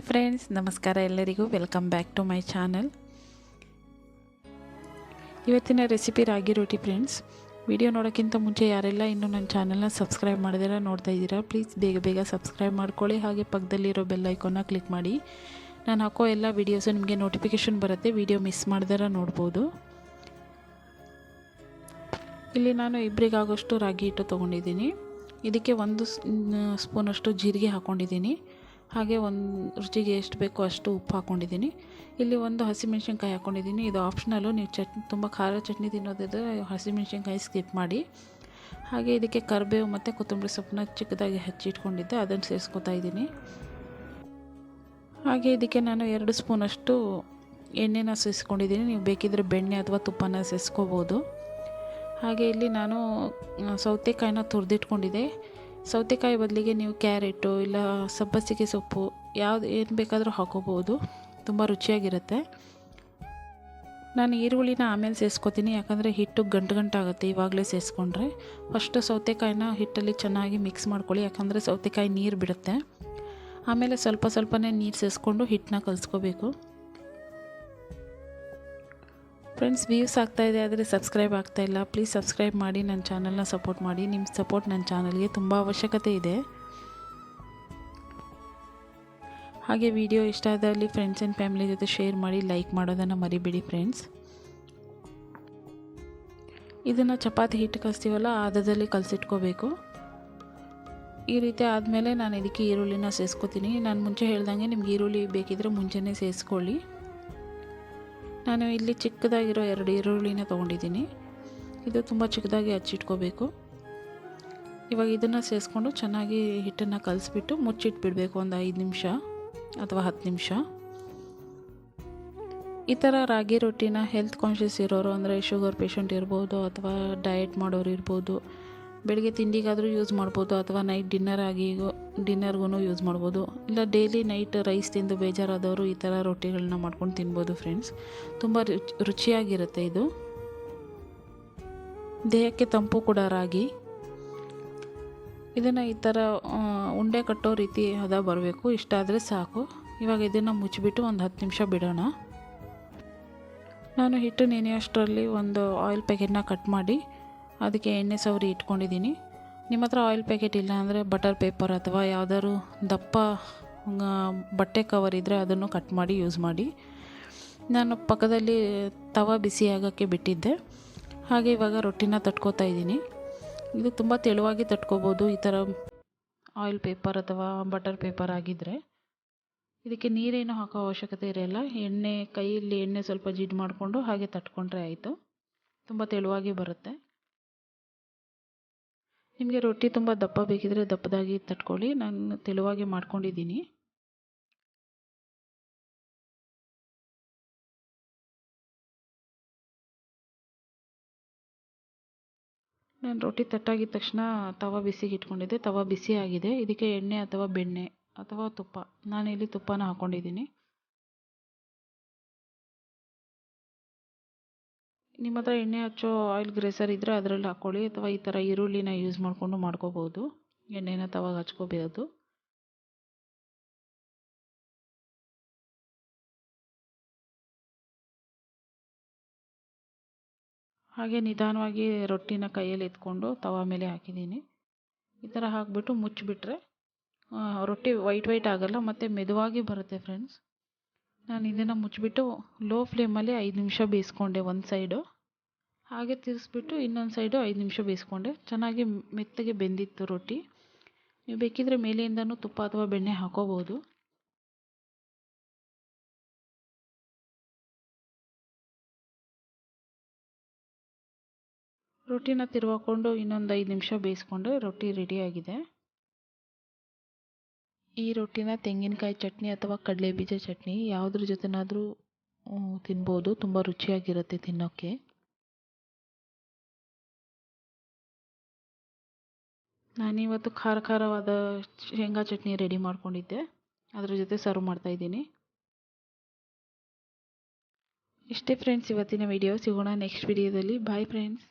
Hi friends, ನಮಸ್ಕಾರ ಎಲ್ಲರಿಗೂ. Welcome back to my channel ಇವತ್ತಿನ ರೆಸಿಪಿ ರಾಗಿ ರೋಟಿ ಫ್ರೆಂಡ್ಸ್ ವಿಡಿಯೋ ನೋಡೋಕ್ಕಿಂತ ಮುಂಚೆ ಯಾರೆಲ್ಲ ಇನ್ನೂ ನನ್ನ ಚಾನಲ್ನ ಸಬ್ಸ್ಕ್ರೈಬ್ ಮಾಡಿದಾರ, ನೋಡ್ತಾ ಇದ್ದೀರಾ ಪ್ಲೀಸ್ ಬೇಗ ಬೇಗ ಸಬ್ಸ್ಕ್ರೈಬ್ ಮಾಡ್ಕೊಳ್ಳಿ. ಹಾಗೆ ಪಕ್ಕದಲ್ಲಿರೋ ಬೆಲ್ ಐಕೋನ ಕ್ಲಿಕ್ ಮಾಡಿ. ನಾನು ಹಾಕೋ ಎಲ್ಲ ವೀಡಿಯೋಸು ನಿಮಗೆ ನೋಟಿಫಿಕೇಷನ್ ಬರುತ್ತೆ. ವಿಡಿಯೋ ಮಿಸ್ ಮಾಡಿದಾರ ನೋಡ್ಬೋದು. ಇಲ್ಲಿ ನಾನು ಇಬ್ಬರಿಗಾಗೋಷ್ಟು ರಾಗಿ ಹಿಟ್ಟು ತೊಗೊಂಡಿದ್ದೀನಿ. ಇದಕ್ಕೆ ಒಂದು ಸ್ಪೂನಷ್ಟು ಜೀರಿಗೆ ಹಾಕ್ಕೊಂಡಿದ್ದೀನಿ ಹಾಗೆ ಒಂದು ರುಚಿಗೆ ಎಷ್ಟು ಬೇಕೋ ಅಷ್ಟು ಉಪ್ಪು ಹಾಕ್ಕೊಂಡಿದ್ದೀನಿ ಇಲ್ಲಿ ಒಂದು ಹಸಿಮೆಣ್ಸಿನ್ಕಾಯಿ ಹಾಕ್ಕೊಂಡಿದ್ದೀನಿ ಇದು ಆಪ್ಷನಲ್ಲು ನೀವು ಚಟ್ನಿ ತುಂಬ ಖಾರ ಚಟ್ನಿ ತಿನ್ನೋದಿದ್ರೆ ಹಸಿಮೆಣ್ಸಿನ್ಕಾಯಿ ಸ್ಕಿಪ್ ಮಾಡಿ. ಹಾಗೆ ಇದಕ್ಕೆ ಕರಿಬೇವು ಮತ್ತು ಕೊತ್ತಂಬರಿ ಸೊಪ್ಪನ್ನ ಚಿಕ್ಕದಾಗಿ ಹಚ್ಚಿಟ್ಕೊಂಡಿದ್ದೆ ಅದನ್ನು ಸೇರಿಸ್ಕೊತಾ ಇದ್ದೀನಿ. ಹಾಗೆ ಇದಕ್ಕೆ ನಾನು ಎರಡು ಸ್ಪೂನಷ್ಟು ಎಣ್ಣೆನ ಸೇರಿಸ್ಕೊಂಡಿದ್ದೀನಿ. ನೀವು ಬೇಕಿದ್ದರೆ ಬೆಣ್ಣೆ ಅಥವಾ ತುಪ್ಪನ ಸೇರಿಸ್ಕೋಬೋದು. ಹಾಗೆ ಇಲ್ಲಿ ನಾನು ಸೌತೆಕಾಯಿನ ತುರಿದಿಟ್ಕೊಂಡಿದ್ದೆ. ಸೌತೆಕಾಯಿ ಬದಲಿಗೆ ನೀವು ಕ್ಯಾರೆಟು ಇಲ್ಲ ಸಬ್ಬಸಿಗೆ ಸೊಪ್ಪು ಯಾವುದು ಏನು ಬೇಕಾದರೂ ಹಾಕೋಬೋದು. ತುಂಬ ರುಚಿಯಾಗಿರುತ್ತೆ. ನಾನು ಈರುಳ್ಳಿನ ಆಮೇಲೆ ಸೇರಿಸ್ಕೊತೀನಿ ಯಾಕಂದರೆ ಹಿಟ್ಟು ಗಂಟು ಗಂಟಾಗುತ್ತೆ ಇವಾಗಲೇ ಸೇರಿಸ್ಕೊಂಡ್ರೆ ಫಸ್ಟು ಸೌತೆಕಾಯಿನ ಹಿಟ್ಟಲ್ಲಿ ಚೆನ್ನಾಗಿ ಮಿಕ್ಸ್ ಮಾಡ್ಕೊಳ್ಳಿ. ಯಾಕಂದರೆ ಸೌತೆಕಾಯಿ ನೀರು ಬಿಡುತ್ತೆ. ಆಮೇಲೆ ಸ್ವಲ್ಪ ಸ್ವಲ್ಪನೇ ನೀರು ಸೇರಿಸ್ಕೊಂಡು ಹಿಟ್ಟನ್ನ ಕಲಿಸ್ಕೋಬೇಕು. ಫ್ರೆಂಡ್ಸ್ ವ್ಯೂಸ್ ಆಗ್ತಾಯಿದೆ ಆದರೆ ಸಬ್ಸ್ಕ್ರೈಬ್ ಆಗ್ತಾಯಿಲ್ಲ ಪ್ಲೀಸ್ ಸಬ್ಸ್ಕ್ರೈಬ್ ಮಾಡಿ ನನ್ನ ಚಾನಲ್ನ ಸಪೋರ್ಟ್ ಮಾಡಿ. ನಿಮ್ಮ ಸಪೋರ್ಟ್ ನನ್ನ ಚಾನಲ್ಗೆ ತುಂಬ ಅವಶ್ಯಕತೆ ಇದೆ. ಹಾಗೆ ವಿಡಿಯೋ ಇಷ್ಟ ಆದಲ್ಲಿ ಫ್ರೆಂಡ್ಸ್ ಆ್ಯಂಡ್ ಫ್ಯಾಮಿಲಿ ಜೊತೆ ಶೇರ್ ಮಾಡಿ ಲೈಕ್ ಮಾಡೋದನ್ನು ಮರಿಬೇಡಿ ಫ್ರೆಂಡ್ಸ್ ಇದನ್ನು ಚಪಾತಿ ಹಿಟ್ಟು ಕಲಿಸ್ತೀವಲ್ಲ ಆದದಲ್ಲಿ ಕಲಸಿಟ್ಕೋಬೇಕು. ಈ ರೀತಿ ಆದಮೇಲೆ ನಾನು ಇದಕ್ಕೆ ಈರುಳ್ಳಿನ ಸೇರಿಸ್ಕೋತೀನಿ ನಾನು ಮುಂಚೆ ಹೇಳ್ದಂಗೆ ನಿಮ್ಗೆ ಈರುಳ್ಳಿ ಬೇಕಿದ್ರೆ ಮುಂಚೆನೇ ಸೇರಿಸ್ಕೊಳ್ಳಿ ನಾನು ಇಲ್ಲಿ ಚಿಕ್ಕದಾಗಿರೋ ಎರಡು ಈರುಳ್ಳಿನ ತೊಗೊಂಡಿದ್ದೀನಿ. ಇದು ತುಂಬ ಚಿಕ್ಕದಾಗಿ ಹಚ್ಚಿಟ್ಕೋಬೇಕು. ಇವಾಗ ಇದನ್ನು ಸೇರಿಸ್ಕೊಂಡು ಚೆನ್ನಾಗಿ ಹಿಟ್ಟನ್ನು ಕಲಿಸ್ಬಿಟ್ಟು ಮುಚ್ಚಿಟ್ಬಿಡಬೇಕು ಒಂದು ಐದು ನಿಮಿಷ ಅಥವಾ ಹತ್ತು ನಿಮಿಷ. ಈ ಥರ ರಾಗಿ ರೊಟ್ಟಿನ ಹೆಲ್ತ್ ಕಾನ್ಷಿಯಸ್ ಇರೋರು ಅಂದರೆ ಶುಗರ್ ಪೇಷಂಟ್ ಇರ್ಬೋದು ಅಥವಾ ಡಯಟ್ ಮಾಡೋರು ಇರ್ಬೋದು. ಬೆಳಗ್ಗೆ ತಿಂಡಿಗಾದರೂ ಯೂಸ್ ಮಾಡ್ಬೋದು ಅಥವಾ ನೈಟ್ ಡಿನ್ನರ್ ಆಗಿ ಡಿನ್ನರ್ಗೂ ಯೂಸ್ ಮಾಡ್ಬೋದು. ಇಲ್ಲ ಡೈಲಿ ನೈಟ್ ರೈಸ್ ತಿಂದು ಬೇಜಾರಾದವರು ಈ ಥರ ರೊಟ್ಟಿಗಳನ್ನ ಮಾಡ್ಕೊಂಡು ತಿನ್ಬೋದು ಫ್ರೆಂಡ್ಸ್ ತುಂಬ ರುಚಿ, ರುಚಿಯಾಗಿರುತ್ತೆ ಇದು. ದೇಹಕ್ಕೆ ತಂಪು ಕೂಡ ರಾಗಿ. ಇದನ್ನು ಈ ಥರ ಉಂಡೆ ಕಟ್ಟೋ ರೀತಿ ಹದ ಬರಬೇಕು. ಇಷ್ಟ ಆದರೆ ಸಾಕು. ಇವಾಗ ಇದನ್ನು ಮುಚ್ಚಿಬಿಟ್ಟು ಒಂದು ಹತ್ತು ನಿಮಿಷ ಬಿಡೋಣ. ನಾನು ಹಿಟ್ಟು ನೆನೆಯೋಷ್ಟರಲ್ಲಿ ಒಂದು ಆಯಿಲ್ ಪ್ಯಾಕೆಟ್ನ ಕಟ್ ಮಾಡಿ ಅದಕ್ಕೆ ಎಣ್ಣೆ ಸವರಿ ಇಟ್ಕೊಂಡಿದ್ದೀನಿ. ನಿಮ್ಮ ಹತ್ರ ಆಯಿಲ್ ಪ್ಯಾಕೆಟ್ ಇಲ್ಲ ಅಂದರೆ ಬಟರ್ ಪೇಪರ್ ಅಥವಾ ಯಾವುದಾದ್ರು ದಪ್ಪ ಬಟ್ಟೆ ಕವರ್ ಇದ್ದರೆ ಅದನ್ನು ಕಟ್ ಮಾಡಿ ಯೂಸ್ ಮಾಡಿ. ನಾನು ಪಕ್ಕದಲ್ಲಿ ತವ ಬಿಸಿ ಆಗೋಕ್ಕೆ ಬಿಟ್ಟಿದ್ದೆ. ಹಾಗೆ ಇವಾಗ ರೊಟ್ಟಿನ ತಟ್ಕೋತಾ ಇದ್ದೀನಿ. ಇದು ತುಂಬ ತೆಳುವಾಗಿ ತಟ್ಕೋಬೋದು. ಈ ಥರ ಆಯಿಲ್ ಪೇಪರ್ ಅಥವಾ ಬಟರ್ ಪೇಪರ್ ಆಗಿದ್ದರೆ ಇದಕ್ಕೆ ನೀರೇನು ಹಾಕೋ ಅವಶ್ಯಕತೆ ಇರೋಲ್ಲ. ಎಣ್ಣೆ, ಕೈಯಲ್ಲಿ ಎಣ್ಣೆ ಸ್ವಲ್ಪ ಜಿಡ್ ಮಾಡಿಕೊಂಡು ಹಾಗೆ ತಟ್ಕೊಂಡ್ರೆ ಆಯಿತು. ತುಂಬ ತೆಳುವಾಗಿ ಬರುತ್ತೆ. ನಿಮಗೆ ರೊಟ್ಟಿ ತುಂಬ ದಪ್ಪ ಬೇಕಿದ್ರೆ ದಪ್ಪದಾಗಿ ತಟ್ಕೊಳ್ಳಿ. ನಾನು ತೆಳುವಾಗಿ ಮಾಡ್ಕೊಂಡಿದ್ದೀನಿ. ನಾನು ರೊಟ್ಟಿ ತಟ್ಟಾಗಿದ ತಕ್ಷಣ ತವ ಬಿಸಿಗೆ ಇಟ್ಕೊಂಡಿದ್ದೆ. ತವ ಬಿಸಿ ಆಗಿದೆ. ಇದಕ್ಕೆ ಎಣ್ಣೆ ಅಥವಾ ಬೆಣ್ಣೆ ಅಥವಾ ತುಪ್ಪ. ನಾನಿಲ್ಲಿ ತುಪ್ಪನ ಹಾಕ್ಕೊಂಡಿದ್ದೀನಿ ನಿಮ್ಮ ಹತ್ರ ಎಣ್ಣೆ ಹಚ್ಚೋ ಆಯಿಲ್ ಗ್ರೇಸರ್ ಇದ್ದರೆ ಅದರಲ್ಲಿ ಹಾಕ್ಕೊಳ್ಳಿ ಅಥವಾ ಈ ಥರ ಈರುಳ್ಳಿನ ಯೂಸ್ ಮಾಡಿಕೊಂಡು ಮಾಡ್ಕೋಬೋದು. ಎಣ್ಣೆನ ತವಾಗ ಹಚ್ಕೋಬೋದು. ಹಾಗೆ ನಿಧಾನವಾಗಿ ರೊಟ್ಟಿನ ಕೈಯಲ್ಲಿ ಎತ್ಕೊಂಡು ತವ ಮೇಲೆ ಹಾಕಿದ್ದೀನಿ. ಈ ಥರ ಹಾಕಿಬಿಟ್ಟು ಮುಚ್ಚಿಬಿಟ್ರೆ ರೊಟ್ಟಿ ವೈಟ್ ವೈಟ್ ಆಗೋಲ್ಲ, ಮತ್ತು ಮೆದುವಾಗಿ ಬರುತ್ತೆ ಫ್ರೆಂಡ್ಸ್ ನಾನು ಇದನ್ನು ಮುಚ್ಚಿಬಿಟ್ಟು ಲೋ ಫ್ಲೇಮಲ್ಲಿ ಐದು ನಿಮಿಷ ಬೇಯಿಸ್ಕೊಂಡೆ ಒಂದು ಸೈಡು ಹಾಗೆ ತಿರ್ಸ್ಬಿಟ್ಟು ಇನ್ನೊಂದು ಸೈಡು ಐದು ನಿಮಿಷ ಬೇಯಿಸ್ಕೊಂಡೆ. ಚೆನ್ನಾಗಿ ಮೆತ್ತಗೆ ಬೆಂದಿತ್ತು ರೊಟ್ಟಿ. ನೀವು ಬೇಕಿದ್ರೆ ಮೇಲೆಯಿಂದನೂ ತುಪ್ಪ ಅಥವಾ ಬೆಣ್ಣೆ ಹಾಕೋಬೋದು. ರೊಟ್ಟಿನ ತಿರುವಾಕೊಂಡು ಇನ್ನೊಂದು ಐದು ನಿಮಿಷ ಬೇಯಿಸ್ಕೊಂಡೆ ರೊಟ್ಟಿ ರೆಡಿಯಾಗಿದೆ ಈ ರೊಟ್ಟಿನ ತೆಂಗಿನಕಾಯಿ ಚಟ್ನಿ ಅಥವಾ ಕಡಲೆ ಬೀಜ ಚಟ್ನಿ ಯಾವುದ್ರ ಜೊತೆನಾದರೂ ತಿನ್ಬೋದು. ತುಂಬ ರುಚಿಯಾಗಿರುತ್ತೆ ತಿನ್ನೋಕ್ಕೆ ನಾನಿವತ್ತು ಖಾರ ಖಾರವಾದ ಶೇಂಗಾ ಚಟ್ನಿ ರೆಡಿ ಮಾಡ್ಕೊಂಡಿದ್ದೆ. ಅದ್ರ ಜೊತೆ ಸರ್ವ್ ಮಾಡ್ತಾಯಿದ್ದೀನಿ ಇಷ್ಟೇ ಫ್ರೆಂಡ್ಸ್ ಇವತ್ತಿನ ವಿಡಿಯೋ ಸಿಗೋಣ ನೆಕ್ಸ್ಟ್ ವಿಡಿಯೋದಲ್ಲಿ ಬಾಯ್ ಫ್ರೆಂಡ್ಸ್